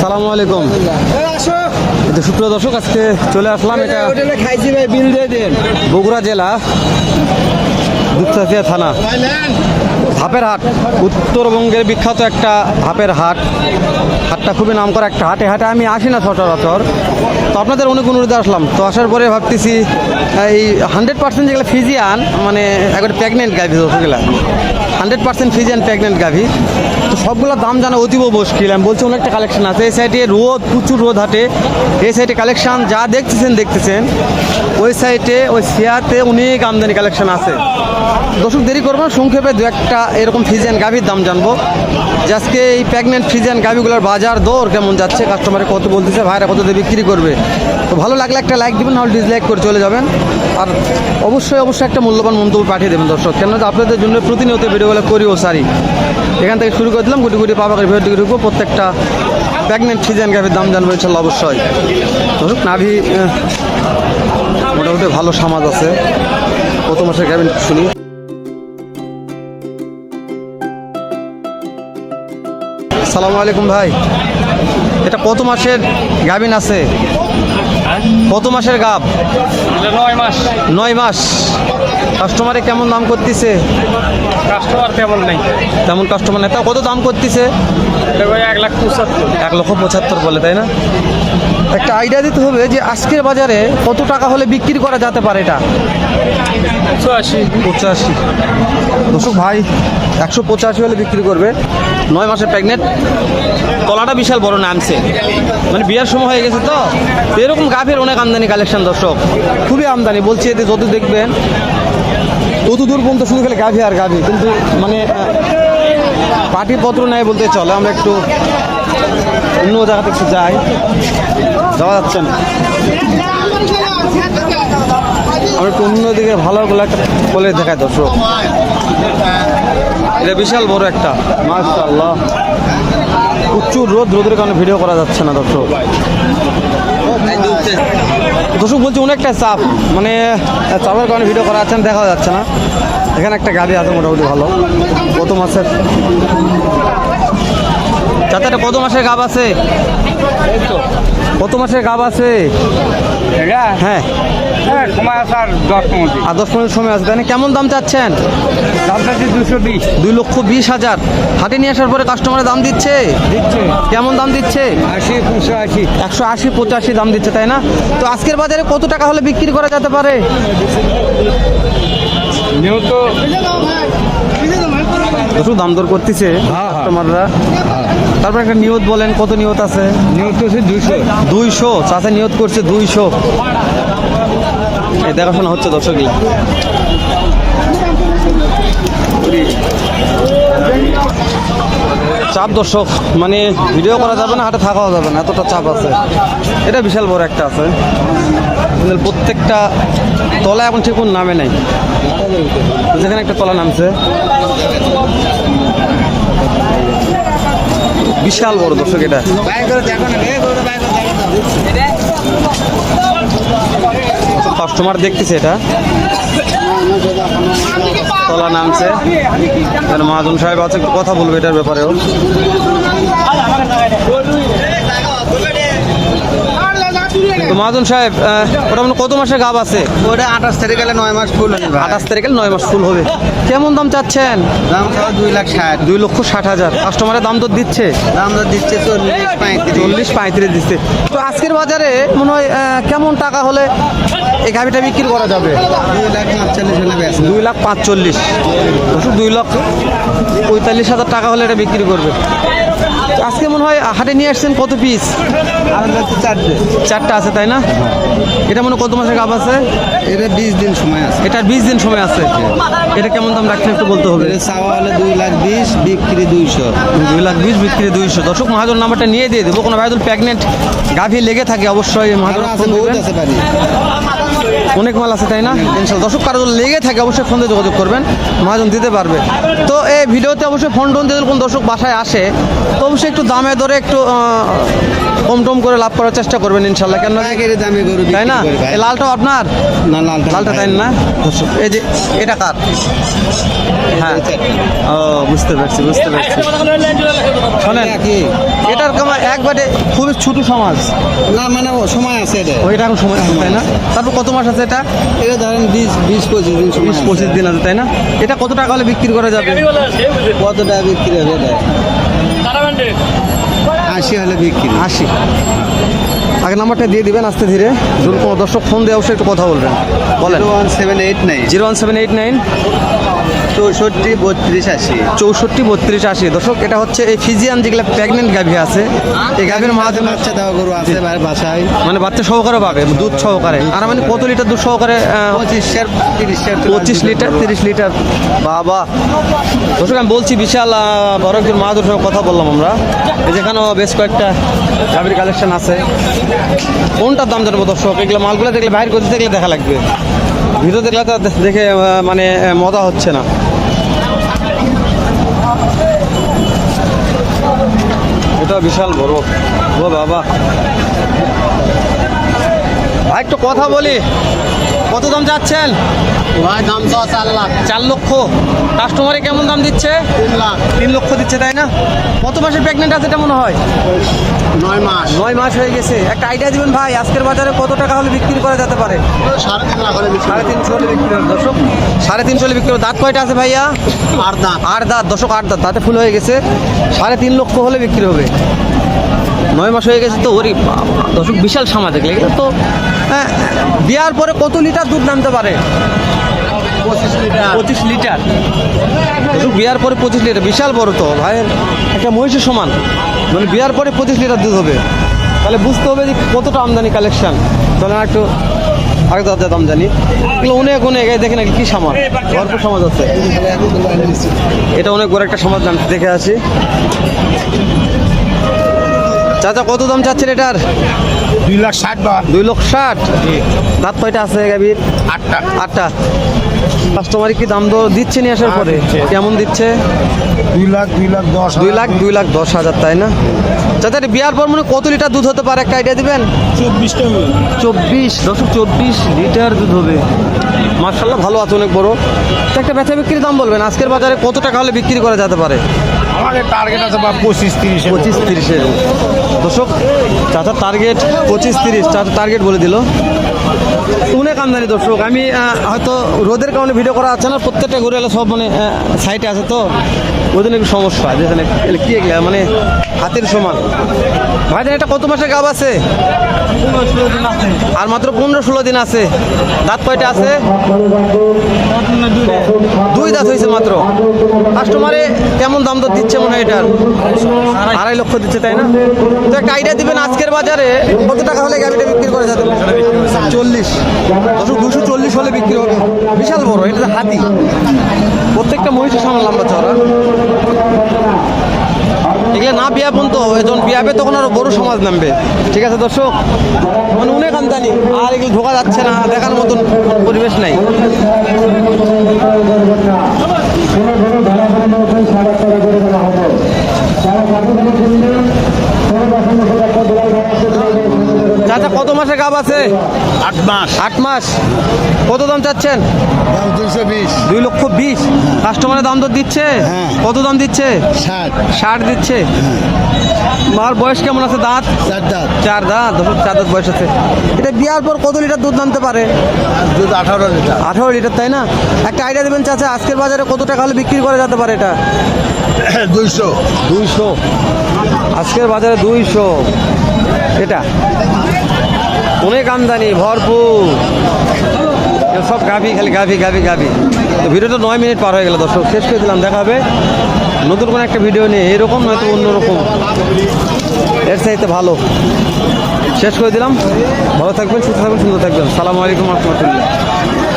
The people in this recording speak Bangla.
সালামু আলাইকুম। তো সুপ্রিয় দর্শক আজকে চলে আসলাম এটা খাইছি ভাই বিল দিয়ে দেন। বগুড়া জেলা দুপচাচিয়া থানা। হাপের হাট উত্তরবঙ্গের বিখ্যাত একটা হাপের হাট। হাটটা খুবই নাম করা একটা হাটে। হাটে আমি আসি না সচরাচর। তো আপনাদের অনেক অনুরোধে আসলাম। তো আসার পরে ভাবতেছি এই হান্ড্রেড পার্সেন্ট যেগুলো ফিজিয়ান মানে একবার প্রেগনেন্ট গাভি ওগুলা। হান্ড্রেড পার্সেন্ট ফিজিয়ান প্রেগনেন্ট গাভি। সবগুলোর দাম জানা অতীব মুশকিল। আমি বলছি, অনেকটা কালেকশন আছে। এই সাইডে রোদ, প্রচুর রোদ হাটে। এই সাইডে কালেকশন যা দেখতেছেন দেখতেছেন। ওই সাইডে ওই সিয়াতে অনেক আমদানি কালেকশন আছে। দর্শক, দেরি করব সংক্ষেপে দু একটা এরকম ফিজিয়ান গাভির দাম জানব। যে আজকে এই প্রেগনেন্ট ফিজিয়ান গাভিগুলোর বাজার দর কেমন যাচ্ছে কাস্টমারে কত বলতেছে, ভাইরা কত দিয়ে বিক্রি করবে। তো ভালো লাগলে একটা লাইক দিবেন নাহলে ডিসলাইক করে চলে যাবেন। আর অবশ্যই অবশ্যই একটা মূল্যবান মন্তব্য পাঠিয়ে দেবেন দর্শক। কেন আপনাদের জন্য প্রতিনিয়ত ভিডিওগুলো করিও সারি এখান থেকে শুরু করে দিলাম গুটি গুটি করে ভিডিও ঢুকবো প্রত্যেকটা প্রেগনেন্ট ফিজিয়ান গাভির দাম জানব ইনশাল্লাহ অবশ্যই। দর্শক নাভি মোটামুটি ভালো সমাজ আছে। কত মাসের গাভিন শুনি। সালামু আলাইকুম ভাই। এটা কত মাসের গাভিন আছে। কত মাসের গাব নয় মাস। নয় মাস। কাস্টমারে কেমন দাম করতেছে? কাস্টমার তেমন নেই। তেমন কাস্টমার নেই। তাও কত দাম করতেছে? এক লাখ পঁচাত্তর। এক লক্ষ পঁচাত্তর বলে তাই না? একটা আইডিয়া দিতে হবে যে আজকের বাজারে কত টাকা হলে বিক্রি করা যেতে পারে এটা? পঁচাশি। পঁচাশি। দর্শক ভাই একশো পঁচাশি হলে বিক্রি করবে। নয় মাসের প্রেগনেন্ট কলাটা বিশাল বড় নামছে। মানে বিয়ার সময় হয়ে গেছে তো। এরকম গাভীর অনেক আমদানি কালেকশন দর্শক। খুবই আমদানি। বলছি এতে যত দেখবেন দূর পর্যন্ত শুধু খেলে গাভী আর গাভী, কিন্তু মানে পাটিপত্র নেয় বলতে চলে, আমরা একটু অন্য জায়গাতে একটু যাই। যাওয়া যাচ্ছে না। আমরা একটু অন্যদিকে ভালো একটা বলে দেখায় দর্শক। এটা বিশাল বড় একটা, মাশাআল্লাহ। প্রচুর রোদ, রোদের কারণে ভিডিও করা যাচ্ছে না দর্শক। দর্শক বলছি অনেকটা চাপ। মানে চাপের কারণে ভিডিও করা যাচ্ছে দেখা যাচ্ছে না। এখানে একটা গাড়ি আছে মোটামুটি ভালো। কত মাসের তাতে এটা কত মাসের গাব আছে। কত মাসের গাব আছে। হ্যাঁ। হ্যাঁ সময় আছে আর দশ আর দশ পনেরো সময় আছে তাই? কেমন দাম চাচ্ছেন? দাম চাচ্ছি দুশো বিশ। দুই লক্ষ বিশ হাজার। হাটে নিয়ে আসার পরে কাস্টমারের দাম দিচ্ছে? দিচ্ছে। কেমন দাম দিচ্ছে? আশি পঁচাশি একশো আশি পঁচাশি দাম দিচ্ছে তাই না? তো আজকের বাজারে কত টাকা হলে বিক্রি করা যেতে পারে? নিহত একটু দাম দর করতেছে হ্যাঁ। কাস্টমাররা তারপর একটা নিয়ত বলেন কত নিয়ত আছে? নিহত হচ্ছে দুশো দুইশো। চাষে নিয়ত করছে দুইশো। দেখাশোনা হচ্ছে দর্শকই চাপ দর্শক মানে ভিডিও করা যাবে না, হাটে থাকাও যাবে না, এতটা চাপ আছে। এটা বিশাল বড় একটা আছে। প্রত্যেকটা তলা এখন ঠিক নামে নাই। যেখানে একটা তলা নামছে। বিশাল বড় দর্শক এটা। কাস্টমার দেখতেছে এটা। তলা নামছে। মহাজন সাহেব আছে কথা বলবে এটার ব্যাপারেও। তো মহাজন সাহেব ওটা কত মাসের গাব আছে? ওটা আঠাশ তারিখ গেলে নয় মাস ফুল হবে আঠাশ তারিখে নয় মাস ফুল হবে। কেমন দাম চাচ্ছেন? দাম দুই লাখ ষাট। দুই লক্ষ ষাট হাজার। কাস্টমারের দাম তো দিচ্ছে। দাম তো দিচ্ছে চল্লিশ পঁয়ত্রিশ। চল্লিশ পঁয়ত্রিশ দিচ্ছে। তো আজকের বাজারে মনে হয় কেমন টাকা হলে এই গাভিটা বিক্রি করা যাবে? দুই লাখ পাঁচচল্লিশ দুই লাখ পঁয়তাল্লিশ হাজার টাকা হলে এটা বিক্রি করবে। আজকে মনে হয় হাটে নিয়ে আসছেন কত পিস চারটে চারটা আছে তাই না? এটা মনে কত মাসের গাব আছে? এটা বিশ দিন সময় আছে। এটার বিশ দিন সময় আছে। এটা কেমন দাম রাখছেন একটু বলতে হবে। এটা চাওয়া হলে দুই লাখ বিশ বিক্রি দুইশো। দুই লাখ বিশ বিক্রি দুইশো। দর্শক মহাজন নাম্বারটা নিয়ে দিয়ে দেবো। কোনো ভাইদুল প্রেগনেন্ট গাভী লেগে থাকে অবশ্যই মহাজন আছে অনেক মাল আছে তাই না? ইনশাল্লাহ। দর্শক কারও যদি লেগে থাকে অবশ্যই ফোন দিয়ে যোগাযোগ করবেন। মহাজন দিতে পারবে। তো এই ভিডিওতে অবশ্যই ফোন টোন দিয়ে কোনো দর্শক বাসায় আসে তো অবশ্যই একটু দামে দরে একটু কম টম করে লাভ করার চেষ্টা করবেন ইনশাল্লাহ। কেন দামে গরু তাই না? লালটাও আপনার? না লালটা লালটা তাই না? দর্শক এই যে এটা কার? হ্যাঁ। ও বুঝতে পারছি বুঝতে পারছি। শোনেন এটা এটার কামা একবারে খুবই ছোট সমাজ। না মানে সময় আছে এটা। ওইটা এখন সময় আছে তাই না? তারপর কত মাস আছে এটা? এটা ধরেন বিশ বিশ পঁচিশ দিন বিশ পঁচিশ দিন আছে তাই না? এটা কত টাকা হলে বিক্রি করা যাবে? কত টাকা বিক্রি হবে আশি হলে বিক্রি। আশি। আগে নাম্বারটা দিয়ে দিবেন আস্তে ধীরে। ধরুন কোনো দর্শক ফোন দিয়ে অবশ্যই একটু কথা বলবেন। বলেন। Zero one seven eight nine. Zero one seven eight nine. চৌষট্টি বত্রিশ আশি। চৌষট্টি বত্রিশ আশি। দর্শক এটা হচ্ছে এই ফিজিয়ান যেগুলো প্রেগনেন্ট গাভী আছে এই গাভীর মাধ্যমে বাচ্চা দেওয়া গরু আছে বাসায়। মানে বাচ্চা সহকারে পাবে দুধ সহকারে। আর মানে কত লিটার দুধ সহকারে পঁচিশ লিটার তিরিশ লিটার বাবা। দর্শক আমি বলছি বিশাল বড় একজন মাহাদুর সঙ্গে কথা বললাম আমরা। যেখানেও বেশ কয়েকটা গাভীর কালেকশন আছে। কোনটার দাম জানব দর্শক? এগুলো মালগুলো দেখলে বাইরে করতে দেখলে দেখা লাগবে? ভিডিও দেখলে দেখে মানে মজা হচ্ছে না। এটা বিশাল বড়। ও বাবা। একটু কথা বলি। কত দাম যাচ্ছেন ভাই দাম তো চার লাখ। চার লক্ষ। কাস্টমারে কেমন দাম দিচ্ছে? তিন লাখ। তিন লক্ষ দিচ্ছে তাই না? কত মাসের প্রেগনেন্ট আছে এটা মনে হয়? নয় মাস। নয় মাস হয়ে গেছে। একটা আইডিয়া দিবেন ভাই আজকের বাজারে কত টাকা হলে বিক্রি করা যেতে পারে? সাড়ে তিন লাখ হলে সাড়ে তিনশো হলে বিক্রি হবে দর্শক সাড়ে তিনশো হলে বিক্রি হবে দাঁত কয়টা আছে ভাইয়া? আর দাঁত। আট দাঁত। দশক আট দাঁত। দাঁতে ফুল হয়ে গেছে। সাড়ে তিন লক্ষ হলে বিক্রি হবে। নয় মাস হয়ে গেছে তো ওরই দর্শক বিশাল সামাজ দেখলে। তো হ্যাঁ, বিয়ার পরে কত লিটার দুধ নামতে পারে? পঁচিশ লিটার। পঁচিশ লিটার। বিয়ার পরে পঁচিশ লিটার। বিশাল বড় তো ভাইয়ের একটা মহিষের সমান। মানে বিয়ার পরে পঁচিশ লিটার দুধ হবে। তাহলে বুঝতে হবে যে কতটা আমদানি কালেকশন। তাহলে একটু আগে দাদা দাম জানি। এগুলো অনেক অনেক। দেখেন কি সমাজ ভরপুর সমাজ আছে এটা অনেক বড় একটা সমাজ দেখে আছি চাচা কত দাম চাচ্ছেন এটার? দুই লাখ ষাট বার দুই লক্ষ ষাট? দাঁত কয়টা আছে গাভীর? আটটা। আটটা। কাস্টমার কি দাম দর দিচ্ছে নিয়ে আসার হ্যাঁ, পরে? কেমন দিচ্ছে? দুই লাখ দুই লাখ দশ দুই লাখ দুই লাখ দশ হাজার তাই না? চাচা এটা বিয়ার পর মানে কত লিটার দুধ হতে পারে? একটা আইডিয়া দিবেন? চব্বিশটা চব্বিশ দশক চব্বিশ লিটার দুধ হবে। মার্শাল্লাহ ভালো আছে অনেক বড়। একটা বেচা বিক্রির দাম বলবেন। আজকের বাজারে কত টাকা হলে বিক্রি করা যেতে পারে? আমাদের টার্গেট আছে বা পঁচিশ তিরিশ পঁচিশ তিরিশে দর্শক, চাচার টার্গেট পঁচিশ তিরিশ, চাচার টার্গেট বলে দিল। অনেক আমদানি দর্শক, আমি হয়তো রোদের কারণে ভিডিও করা আছে না, প্রত্যেকটা ঘুরে এলে সব মানে সাইটে আছে তো, ওই জন্য একটু সমস্যা যেখানে কি মানে হাতের সমান। ভাইদের এটা কত মাসের গাব আছে? আর মাত্র পনেরো ষোলো দিন আছে। দাঁত কয়টা আছে? দুই দাঁত হয়েছে মাত্র। কাস্টমারে কেমন দাম দর দিচ্ছে মনে হয় এটার? আড়াই লক্ষ দিচ্ছে, তাই না? তো একটা আইডিয়া দিবেন আজকের বাজারে, কত টাকা হলে গাড়িটা বিক্রি করে যাবে? চল্লিশ। দুশো দুশো চল্লিশ হলে বিক্রি হবে। বিশাল বড়, এটা হাতি। প্রত্যেকটা মহিষের সামনে লম্বা চড়া এগুলো না বিয়াপন তো যখন বিয়াবে তখন আরও বড় সমাজ নামবে। ঠিক আছে, দর্শক? মানে অনেক আমদানি, আর এগুলো ঢোকা যাচ্ছে না, দেখার মতন পরিবেশ নাই। চাচা কত মাসে গাব আছে? আট মাস। আট মাস। কত দাম চাচ্ছেন? বিশ। দুই লক্ষ বিশ। কাস্টমারের দাম তো দিচ্ছে? হ্যাঁ। কত দাম দিচ্ছে? ষাট। ষাট দিচ্ছে? মার বয়স কেমন আছে দাঁত? চার দাঁত। চার দাঁত। দশ চার দাঁত বয়স আছে। এটা বিয়ার পর কত লিটার দুধ নামতে পারে? দুধ আঠারো লিটার। আঠারো লিটার তাই না? একটা আইডিয়া দেবেন চাচা আজকের বাজারে কত টাকা হলে বিক্রি করা যেতে পারে এটা? দুইশো। দুইশো। আজকের বাজারে দুইশো। এটা? অনেক আমদানি ভরপুর। সব গাভি খালি, গাভি গাভি গাভি। তো ভিডিওটা নয় মিনিট পার হয়ে গেল, দর্শক। শেষ করে দিলাম দেখাবে নতুন কোনো একটা ভিডিও নিয়ে। এরকম নয়তো অন্যরকম। এর চাইতে ভালো। শেষ করে দিলাম। ভালো থাকবেন, সুস্থ থাকবেন, সুন্দর থাকবেন। সালামু আলাইকুম রহমতুল্লাহ।